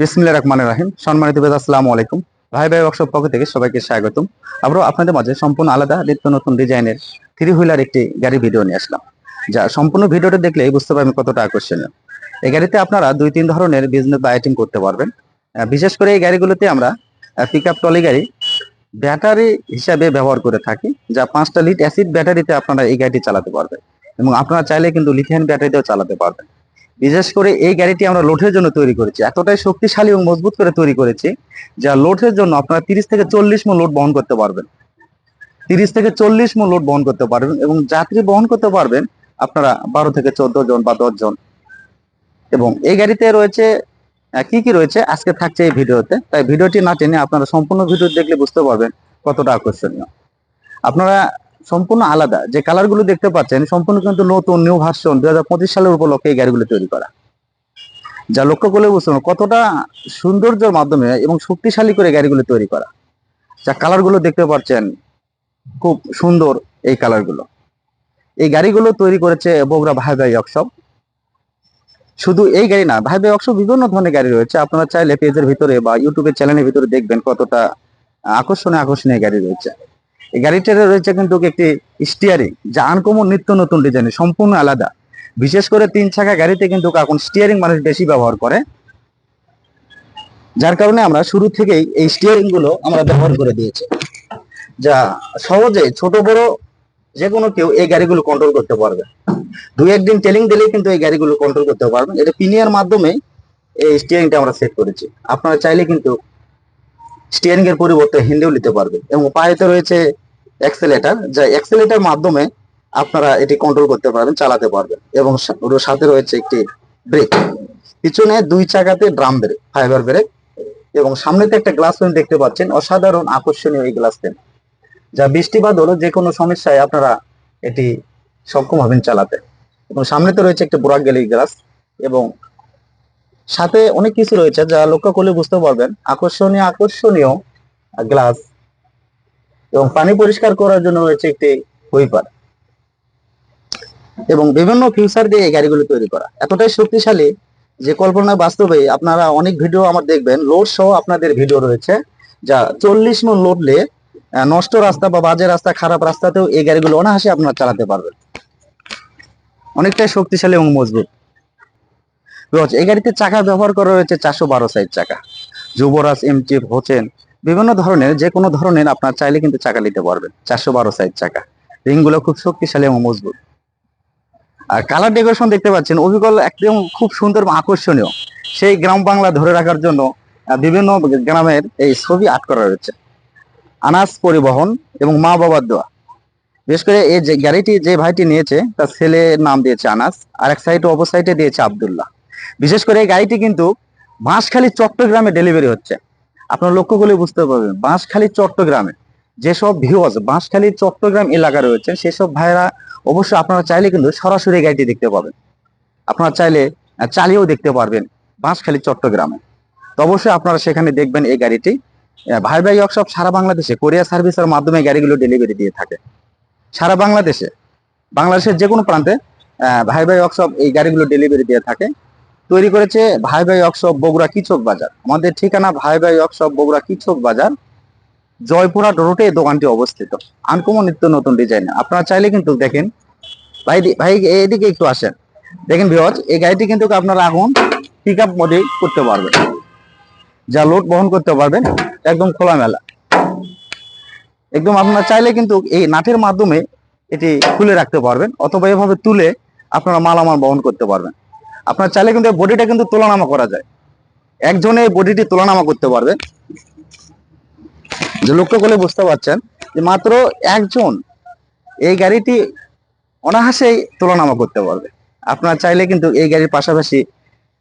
বিসমিল্লা রহমান রাহিম। সম্মানিত আসসালামু আলাইকুম। ভাই ভাই ওয়ার্কশপ পক্ষ থেকে সবাইকে স্বাগতম। আবারও আপনাদের মাঝে সম্পূর্ণ আলাদা, নিত্য নতুন ডিজাইনের থ্রি হুইলার একটি গাড়ি ভিডিও নিয়ে আসলাম। যা সম্পূর্ণ ভিডিওটা দেখলেই বুঝতে পারবেন কতটা আকর্ষণীয়। এই গাড়িতে আপনারা দুই তিন ধরনের বিজনেস বা করতে পারবেন। বিশেষ করে এই গাড়িগুলোতে আমরা পিক আপ ট্রলি গাড়ি ব্যাটারি হিসাবে ব্যবহার করে থাকি, যা পাঁচটা লিট অ্যাসিড ব্যাটারিতে আপনারা এই গাড়িটি চালাতে পারবেন। এবং আপনারা চাইলে কিন্তু লিথিয়াম ব্যাটারিতেও চালাতে পারবেন। বিশেষ করে এই গাড়িটি আমরা লোডের জন্য তৈরি করেছি। এতটাই শক্তিশালী এবং মজবুত করে তৈরি করেছি যা লোডের জন্য আপনারা তিরিশ থেকে চল্লিশ মো লোড বহন করতে পারবেন। তিরিশ থেকে চল্লিশ মো লোড বহন করতে পারবেন এবং যাত্রী বহন করতে পারবেন আপনারা বারো থেকে চোদ্দ জন বা দশ জন। এবং এই গাড়িতে রয়েছে কি কি রয়েছে আজকে থাকছে এই ভিডিওতে। তাই ভিডিওটি না টেনে আপনারা সম্পূর্ণ ভিডিও দেখলে বুঝতে পারবেন কতটা আকর্ষণীয়। আপনারা সম্পূর্ণ আলাদা। যে কালারগুলো দেখতে পাচ্ছেন, সম্পূর্ণ কিন্তু নতুন নিউ ভার্সন দুই হাজার পঁচিশ সালের উপলক্ষে এই গাড়িগুলো তৈরি করা। যা লক্ষ্য করলে বুঝতে কতটা সৌন্দর্যের মাধ্যমে এবং শক্তিশালী করে গাড়িগুলো তৈরি করা। যা কালারগুলো দেখতে পাচ্ছেন, খুব সুন্দর এই কালারগুলো এই গাড়িগুলো তৈরি করেছে বগুড়া ভাই ভাই ওয়ার্কশপ শুধু এই গাড়ি না ভাই ভাই ওয়ার্কশপ বিভিন্ন ধরনের গাড়ি রয়েছে। আপনারা চাইলে পেজের ভিতরে বা ইউটিউবের চ্যানেলের ভিতরে দেখবেন কতটা আকর্ষণীয় আকর্ষণীয় গাড়ি রয়েছে। এই গাড়িটার রয়েছে কিন্তু একটি স্টিয়ারিং যা আনকমন নিত্য নতুন ডিজাইনের সম্পূর্ণ আলাদা। বিশেষ করে তিন চাকা গাড়িতে কিন্তু এখন স্টিয়ারিং মানুষ বেশি ব্যবহার করে। যার কারণে আমরা শুরু থেকেই এই স্টিয়ারিংগুলো আমরা ব্যবহার করে দিয়েছি। যা সহজে ছোট, বড় যে কোনো কেউ এই গাড়িগুলো কন্ট্রোল করতে পারবে। দুই একদিন টেলিং দিলেই কিন্তু এই গাড়িগুলো কন্ট্রোল করতে পারবেন এটা পিনিয়ার মাধ্যমে এই স্টিয়ারিংটা আমরা সেট করেছি। আপনারা চাইলে কিন্তু স্টিয়ারিং এর পরিবর্তে হ্যান্ডেও নিতে পারবেন এবং পায়েতে রয়েছে অ্যাক্সেলেটার যা অ্যাক্সেলেটার মাধ্যমে আপনারা এটি কন্ট্রোল করতে পারবেন, চালাতে পারবেন এবং সাথে রয়েছে একটি ব্রেক পিছনে দুই চাকাতে ড্রাম ব্রেক ফাইবার ব্রেক এবং সামনেতে একটা গ্লাস পেন দেখতে পাচ্ছেন, অসাধারণ আকর্ষণীয় এই গ্লাস পেন যা বৃষ্টি বাদল যে কোনো সমস্যায় আপনারা এটি সক্ষম হবেন চালাতে। এবং সামনেতে রয়েছে একটা বোরাক গেলি গ্লাস এবং সাথে অনেক কিছু রয়েছে যা লক্ষ্য করলে বুঝতে পারবেন। আকর্ষণীয় আকর্ষণীয় গ্লাস এবং পানি পরিষ্কার করার জন্য রয়েছে একটি হুইপার এবং বিভিন্ন ফিউচার দিয়ে এই গাড়িগুলো তৈরি করা। এতটাই শক্তিশালী যে কল্পনা বাস্তবে আপনারা অনেক ভিডিও আমার দেখবেন, লোড সহ আপনাদের ভিডিও রয়েছে, যা চল্লিশ মন লোডলে নষ্ট রাস্তা বা বাজে রাস্তা, খারাপ রাস্তাতেও এই গাড়িগুলো অনায়াসে আপনারা চালাতে পারবেন। অনেকটাই শক্তিশালী এবং মজবুত। রয়েছে এই গাড়িতে চাকা ব্যবহার করা রয়েছে চারশো বারো সাইজ চাকা। যুবরাজ এমটি হোচেন বিভিন্ন ধরনের, যে কোনো ধরনের আপনার চাইলে কিন্তু চাকা নিতে পারবেন, চারশো বারো সাইজ চাকা। রিংগুলো খুব শক্তিশালী এবং মজবুত। আর কালার ডেকোরেশন দেখতে পাচ্ছেন অবিকল একদম খুব সুন্দর এবং আকর্ষণীয়। সেই গ্রাম বাংলা ধরে রাখার জন্য বিভিন্ন গ্রামের এই ছবি আর্ট করা রয়েছে। আনাস পরিবহন এবং মা বাবার দোয়া। বিশেষ করে এই যে গাড়িটি যে ভাইটি নিয়েছে, তার ছেলের নাম দিয়েছে আনাস, আর এক সাইড অপর সাইডে দিয়েছে আব্দুল্লাহ। বিশেষ করে এই গাড়িটি কিন্তু বাঁশখালী চট্টগ্রামে ডেলিভারি হচ্ছে। আপনারা লক্ষ্য করলে বুঝতে পারবেন, বাঁশখালী চট্টগ্রামে যেসব ভিউয়ার্স বাঁশখালী চট্টগ্রাম এলাকা রয়েছে, সেসব ভাইরা অবশ্যই আপনারা চাইলে কিন্তু সরাসরি গাড়িটি দেখতে পাবেন। আপনারা চাইলে চালিয়েও দেখতে পারবেন বাঁশখালী চট্টগ্রামে। তো অবশ্যই আপনারা সেখানে দেখবেন এই গাড়িটি। ভাই ভাই ওয়ার্কশপ সারা বাংলাদেশে কোরিয়া সার্ভিসের মাধ্যমে গাড়িগুলো ডেলিভারি দিয়ে থাকে। সারা বাংলাদেশে, বাংলাদেশের যে কোনো প্রান্তে ভাই ভাই ওয়ার্কশপ এই গাড়িগুলো ডেলিভারি দিয়ে থাকে। তৈরি করেছে ভাই ভাই ওয়ার্কশপ বগুড়া কিচক বাজার। আমাদের ঠিকানা ভাই ভাই ওয়ার্কশপ বগুড়া কিচক বাজার, জয়পুরহাট রোডে এই দোকানটি অবস্থিত। আনকমন নিত্য নতুন ডিজাইন আপনারা চাইলে কিন্তু দেখেন, ভাই ভাই এদিকে একটু আসেন। দেখেন বিহজ এই গাড়িটি কিন্তু আপনারা এখন পিক আপ মোডে করতে পারবেন। যা লোড বহন করতে পারবেন, একদম খোলামেলা। একদম আপনারা চাইলে কিন্তু এই নাটের মাধ্যমে এটি খুলে রাখতে পারবেন, অথবা এভাবে তুলে আপনারা মালামাল বহন করতে পারবেন। আপনার চাইলে কিন্তু বডিটা কিন্তু তোলানামা করা যায়। একজনে এই বডিটি তোলানামা করতে পারবে। যে লক্ষ্য করলে বুঝতে পারছেন যে মাত্র একজন এই গাড়িটি অনায়াসেই তোলানামা করতে পারবে। আপনার চাইলে কিন্তু এই গাড়ির পাশাপাশি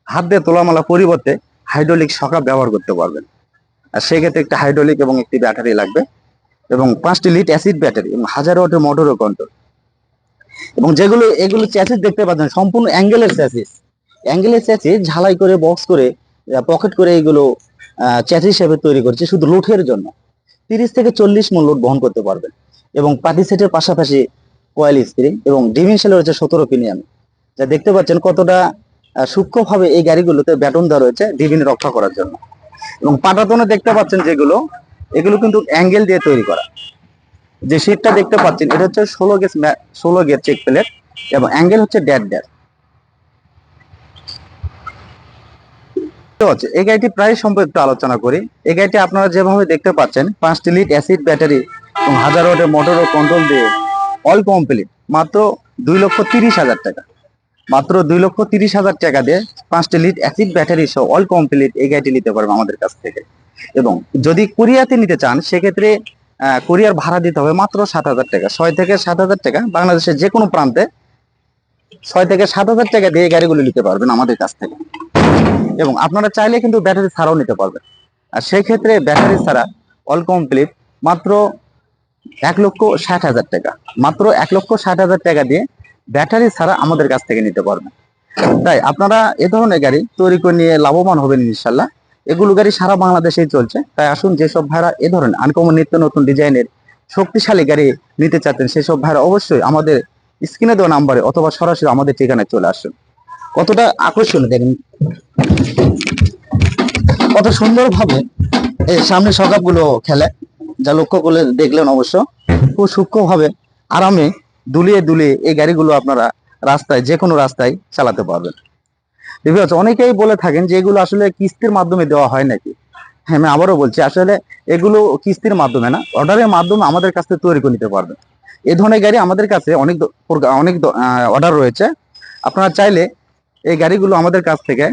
হাত দিয়ে তোলামালা পরিবর্তে হাইড্রোলিক সকাপ ব্যবহার করতে পারবেন। আর সেক্ষেত্রে একটা হাইড্রোলিক এবং একটি ব্যাটারি লাগবে এবং পাঁচটি লিট অ্যাসিড ব্যাটারি এবং হাজার ওয়াটের মোটরও কন্ট্রোল এবং যেগুলো, এগুলো চ্যাসিস দেখতে পাচ্ছেন, সম্পূর্ণ অ্যাঙ্গেলের চ্যাসিস। অ্যাঙ্গেলের চ্যাসিস ঝালাই করে বক্স করে পকেট করে এগুলো চ্যাসিস হিসেবে তৈরি করছে শুধু লোডের জন্য। তিরিশ থেকে চল্লিশ মূল লোড বহন করতে পারবেন। এবং পার্টি সেটের পাশাপাশি কয়েল স্প্রিং এবং ডিমেনশাল রয়েছে সতেরো পিনিয়ান যা দেখতে পাচ্ছেন কতটা সূক্ষ্মভাবে এই গাড়িগুলোতে ব্যাটন দেওয়া রয়েছে ডিবিন রক্ষা করার জন্য। এবং পাটাতনে দেখতে পাচ্ছেন যেগুলো, এগুলো কিন্তু অ্যাঙ্গেল দিয়ে তৈরি করা। যে সিটটা দেখতে পাচ্ছেন, এটা হচ্ছে ষোলো গেজ ষোলো গেজ চেক প্লেট এবং অ্যাঙ্গেল হচ্ছে ড্যাড ড্যাড এই গাড়িটি প্রায় সম্পর্কে একটু আলোচনা করি। এই গাড়িটি আপনারা যেভাবে দেখতে পাচ্ছেন, পাঁচটি লিড অ্যাসিড ব্যাটারি এবং হাজার ওয়াটের মোটর ও কন্ট্রোল দিয়ে অল কমপ্লিট মাত্র দুই লক্ষ তিরিশ হাজার টাকা। মাত্র দুই লক্ষ তিরিশ হাজার টাকা দিয়ে পাঁচটি লিড অ্যাসিড ব্যাটারি সহ অল কমপ্লিট এই গাড়িটি নিতে পারবে আমাদের কাছ থেকে। এবং যদি কুরিয়াতে নিতে চান, সেক্ষেত্রে কুরিয়ার ভাড়া দিতে হবে মাত্র সাত হাজার টাকা। ছয় থেকে সাত হাজার টাকা, বাংলাদেশের যে কোনো প্রান্তে ছয় থেকে সাত হাজার টাকা দিয়ে গাড়িগুলো নিতে পারবেন আমাদের কাছ থেকে। এবং আপনারা চাইলে কিন্তু ব্যাটারি ছাড়াও নিতে পারবেন। আর সেই ক্ষেত্রে ব্যাটারি ছাড়া অল কমপ্লিট মাত্র এক লক্ষ ষাট হাজার টাকা। মাত্র এক লক্ষ ষাট হাজার টাকা দিয়ে ব্যাটারি ছাড়া আমাদের কাছ থেকে নিতে পারবেন। তাই আপনারা এ ধরনের গাড়ি তৈরি করে নিয়ে লাভবান হবেন ইনশাল্লাহ। এগুলো গাড়ি সারা বাংলাদেশেই চলছে। তাই আসুন যেসব ভাইরা এ ধরনের আনকমন নিত্য নতুন ডিজাইনের শক্তিশালী গাড়ি নিতে চাচ্ছেন, সেসব ভাইরা অবশ্যই আমাদের স্ক্রিনে দেওয়া নাম্বারে অথবা সরাসরি আমাদের ঠিকানায় চলে আসুন। কতটা আকর্ষণীয় দেখেন। কত সুন্দরভাবে এই সামনে সকাপগুলো খেলে, যা লক্ষ্য করলে দেখলেন অবশ্য, খুব সূক্ষ্মভাবে আরামে দুলিয়ে দুলিয়ে এই গাড়িগুলো আপনারা রাস্তায় যে কোনো রাস্তায় চালাতে পারবেন। অনেকেই বলে থাকেন যে এগুলো আসলে কিস্তির মাধ্যমে দেওয়া হয় নাকি? হ্যাঁ আমি আবারও বলছি, আসলে এগুলো কিস্তির মাধ্যমে না, অর্ডারের মাধ্যমে আমাদের কাছ থেকে তৈরি করে নিতে পারবেন। এই ধরনের গাড়ি আমাদের কাছে অনেক অনেক অর্ডার রয়েছে। আপনারা চাইলে এই গাড়িগুলো আমাদের কাছ থেকে,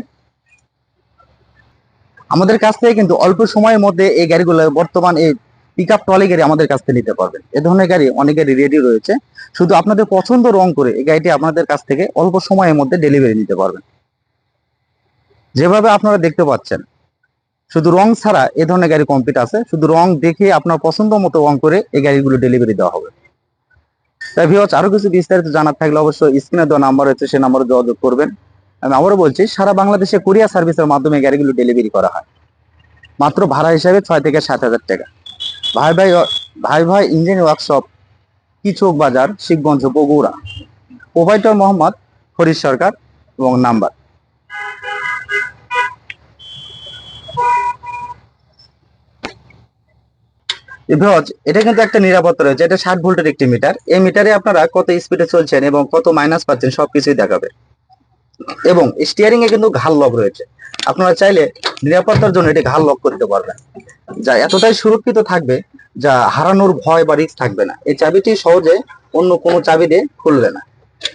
আমাদের কাছ থেকে কিন্তু অল্প সময়ের মধ্যে এই গাড়িগুলো বর্তমান এই পিক আপ ট্রলি গাড়ি আমাদের কাছ থেকে নিতে পারবেন। এ ধরনের গাড়ি অনেক গাড়ি রেডি রয়েছে। শুধু আপনাদের পছন্দ রং করে এই গাড়িটি আপনাদের কাছ থেকে অল্প সময়ের মধ্যে ডেলিভারি নিতে পারবেন। যেভাবে আপনারা দেখতে পাচ্ছেন, শুধু রং ছাড়া এ ধরনের গাড়ি কমপ্লিট আছে। শুধু রং দেখে আপনার পছন্দ মতো রং করে এই গাড়িগুলো ডেলিভারি দেওয়া হবে। তাই ভিওচ আরও কিছু বিস্তারিত জানার থাকলে অবশ্যই স্ক্রিনে দেওয়া নাম্বার রয়েছে সেই নাম্বারে যোগাযোগ করবেন। আমি আবারও বলছি, সারা বাংলাদেশে কুরিয়ার সার্ভিসের মাধ্যমে গাড়িগুলো ডেলিভারি করা হয়। মাত্র ভাড়া হিসাবে ছয় থেকে সাত হাজার টাকা। ভাই ভাই ভাই ভাই, engine workshop Kichok Bazar, Shibganj, Bogura. Provider Mohammad Farid Sarkar এবং নাম্বার। ভিওজ এটা কিন্তু একটা নিরাপত্তা রয়েছে, এটা ষাট ভোল্টের একটি মিটার এই মিটারে আপনারা কত স্পিডে চলছেন এবং কত মাইনাস পাচ্ছেন সবকিছুই দেখাবে। এবং স্টিয়ারিং এ কিন্তু ঘাল লক রয়েছে। আপনারা চাইলে নিরাপত্তার জন্য এটি ঘাল লক করতে পারবেন। যা এতটাই সুরক্ষিত থাকবে, যা হারানোর ভয় বা রিস্ক থাকবে না। এই চাবিটি সহজে অন্য কোনো চাবি দিয়ে খুলবে না।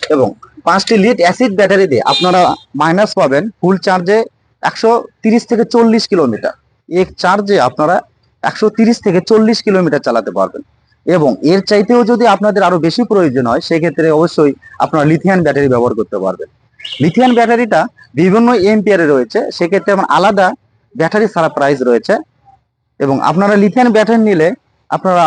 এবং পাঁচটি লিড অ্যাসিড ব্যাটারি দিয়ে আপনারা মাইনাস পাবেন ফুল চার্জে একশো তিরিশ থেকে চল্লিশ কিলোমিটার। এক চার্জে আপনারা একশো তিরিশ থেকে চল্লিশ কিলোমিটার চালাতে পারবেন। এবং এর চাইতেও যদি আপনাদের আরও বেশি প্রয়োজন হয়, সেক্ষেত্রে অবশ্যই আপনারা লিথিয়ান ব্যাটারি ব্যবহার করতে পারবেন। লিথিয়াম ব্যাটারিটা বিভিন্ন এমপিয়ারে রয়েছে। সেক্ষেত্রে আমার আলাদা ব্যাটারি ছাড়া প্রাইস রয়েছে। এবং আপনারা লিথিয়ান ব্যাটারি নিলে আপনারা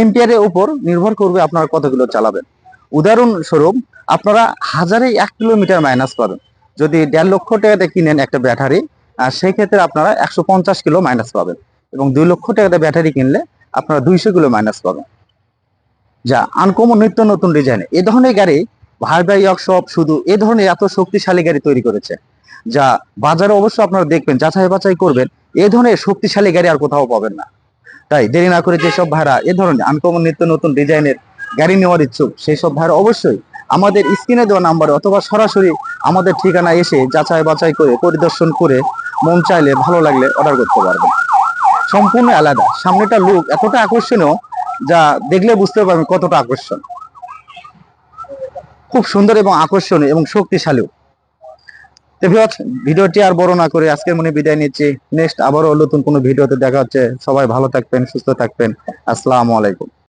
এমপিয়ারের উপর নির্ভর করবে আপনারা কতগুলো চালাবেন। উদাহরণস্বরূপ, আপনারা হাজারে এক কিলোমিটার মাইনাস পাবেন। যদি দেড় লক্ষ টাকাতে কিনেন একটা ব্যাটারি আর সেই ক্ষেত্রে আপনারা একশো পঞ্চাশ কিলো মাইনাস পাবেন। এবং দুই লক্ষ টাকাতে ব্যাটারি কিনলে আপনারা দুইশো কিলো মাইনাস পাবেন। যা আনকমন নিত্য নতুন ডিজাইন এ ধরনের গাড়ি ভাই ভাই শুধু এ ধরনের এত শক্তিশালী গাড়ি তৈরি করেছে, যা বাজারে অবশ্য আপনারা দেখবেন, যাচাই বাছাই করবেন, এ ধরনের শক্তিশালী গাড়ি আর কোথাও পাবেন না। তাই দেরি না করে যেসব ভাইরা এ ধরনের আমি আনকমন নিত্য নতুন ডিজাইনের গাড়ি নেওয়ার ইচ্ছুক সেই সব ভাইরা অবশ্যই আমাদের স্ক্রিনে দেওয়া নাম্বারে অথবা সরাসরি আমাদের ঠিকানা এসে যাচাই বাছাই করে, পরিদর্শন করে মন চাইলে ভালো লাগলে অর্ডার করতে পারবেন। সম্পূর্ণ আলাদা, সামনেটা লুক এতটা আকর্ষণীয় যা দেখলে বুঝতে পারবেন কতটা আকর্ষণ। খুব সুন্দর এবং আকর্ষণীয় এবং শক্তিশালী। তো ভিডিওটি আর বড় না করে আজকের মনে বিদায় নিচ্ছি। নেক্সট আবারও নতুন কোনো ভিডিওতে দেখা হচ্ছে। সবাই ভালো থাকবেন, সুস্থ থাকবেন। আসসালামু আলাইকুম।